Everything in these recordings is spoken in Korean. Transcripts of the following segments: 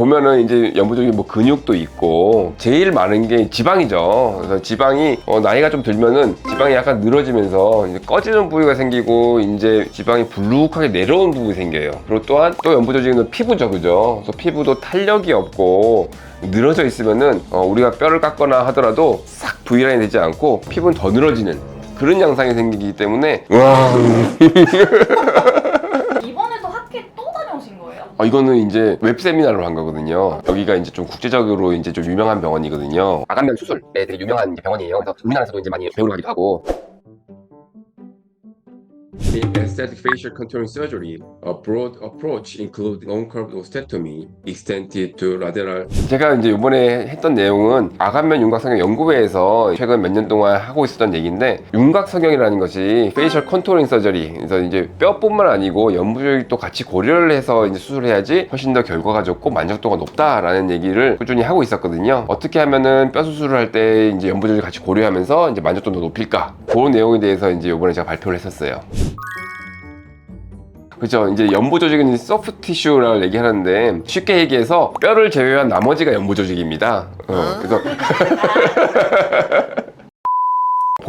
보면은 이제 연부족이 뭐 근육도 있고 제일 많은 게 지방이죠. 그래서 지방이 어, 나이가 좀 들면은 지방이 약간 늘어지면서 이제 꺼지는 부위가 생기고 이제 지방이 불룩하게 내려온 부분이 생겨요. 그리고 또한 또 연부조직은 피부죠, 그죠? 그래서 피부도 탄력이 없고 늘어져 있으면은 어, 우리가 뼈를 깎거나 하더라도 싹 V라인이 되지 않고 피부는 더 늘어지는 그런 양상이 생기기 때문에 와 이번에도 학회 또 다녀오신 거예요? 어, 이거는 이제 웹 세미나로 한 거거든요. 여기가 이제 좀 국제적으로 이제 좀 유명한 병원이거든요. 아간면 수술에 되게 유명한 병원이에요. 그래서 우리나라에서도 이제 많이 배우러 가기도 하고. In aesthetic facial contouring surgery, a broad approach includes non-curved osteotomy extended to lateral. 제가 이제 이번에 했던 내용은 아간면 윤곽성형 연구회에서 최근 몇 년 동안 하고 있었던 얘기인데 윤곽성형이라는 것이 페이셜 컨토링 서저리 그래서 이제 뼈뿐만 아니고 연부조직도 같이 고려를 해서 이제 수술해야지 훨씬 더 결과가 좋고 만족도가 높다라는 얘기를 꾸준히 하고 있었거든요. 어떻게 하면은 뼈 수술을 할 때 이제 연부조직 같이 고려하면서 이제 만족도도 높일까 그런 내용에 대해서 이제 이번에 제가 발표를 했었어요. 그죠. 이제 연부 조직은 소프트 티슈라고 얘기하는데 쉽게 얘기해서 뼈를 제외한 나머지가 연부 조직입니다. 어, 그래서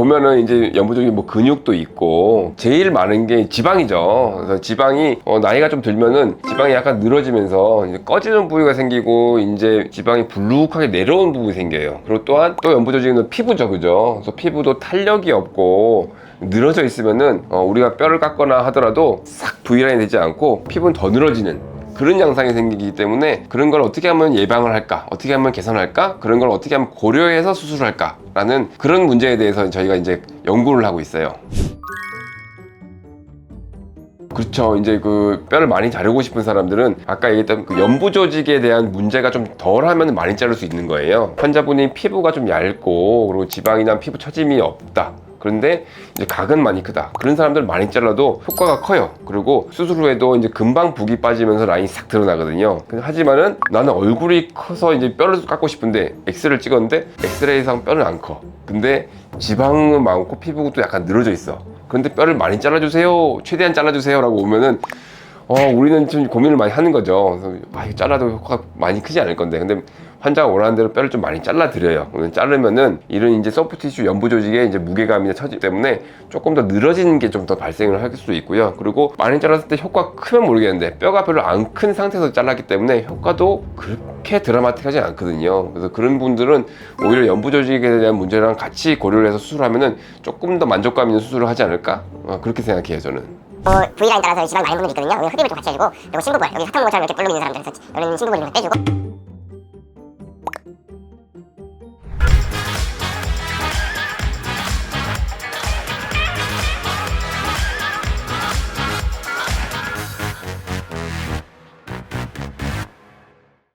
보면은 이제 연부족이 뭐 근육도 있고 제일 많은 게 지방이죠. 그래서 지방이 어, 나이가 좀 들면은 지방이 약간 늘어지면서 이제 꺼지는 부위가 생기고 이제 지방이 불룩하게 내려온 부분이 생겨요. 그리고 또한 또 연부조직은 피부죠, 그죠? 그래서 피부도 탄력이 없고 늘어져 있으면은 어, 우리가 뼈를 깎거나 하더라도 싹 V라인이 되지 않고 피부는 더 늘어지는 그런 양상이 생기기 때문에 그런 걸 어떻게 하면 예방을 할까? 어떻게 하면 개선할까? 그런 걸 어떻게 하면 고려해서 수술을 할까? 라는 그런 문제에 대해서 저희가 이제 연구를 하고 있어요. 그렇죠. 이제 그 뼈를 많이 자르고 싶은 사람들은 아까 얘기했던 그 연부 조직에 대한 문제가 좀 덜하면 많이 자를 수 있는 거예요. 환자분이 피부가 좀 얇고 그리고 지방이나 피부 처짐이 없다. 그런데 이제 각은 많이 크다. 그런 사람들 많이 잘라도 효과가 커요. 그리고 수술 후에도 이제 금방 붓기 빠지면서 라인이 싹 드러나거든요. 하지만은 나는 얼굴이 커서 이제 뼈를 깎고 싶은데 엑스를 찍었는데 엑스레이상 뼈는 안 커. 근데 지방은 많고 피부도 약간 늘어져 있어. 그런데 뼈를 많이 잘라주세요. 최대한 잘라주세요라고 오면은 어, 우리는 좀 고민을 많이 하는 거죠. 그래서 아, 이거 잘라도 효과가 많이 크지 않을 건데. 근데 환자가 원하는 대로 뼈를 좀 많이 잘라드려요. 자르면은 이런 이제 소프티슈 연부 조직의 이제 무게감이나 처지 때문에 조금 더 늘어지는 게 좀 더 발생을 할 수 있고요. 그리고 많이 잘랐을 때 효과 크면 모르겠는데 뼈가 별로 안 큰 상태에서 잘랐기 때문에 효과도 그렇게 드라마틱하지 않거든요. 그래서 그런 분들은 오히려 연부 조직에 대한 문제랑 같이 고려를 해서 수술하면은 조금 더 만족감 있는 수술을 하지 않을까? 어, 그렇게 생각해요, 저는. 어, V라인 따라서 지방 많은 분들이 있거든요. 여기 흡입을 좀 같이 해주고 그리고 심부분 여기 사탕 모처럼 이렇게 볼륨 있는 사람들 이런 이런 거 빼주고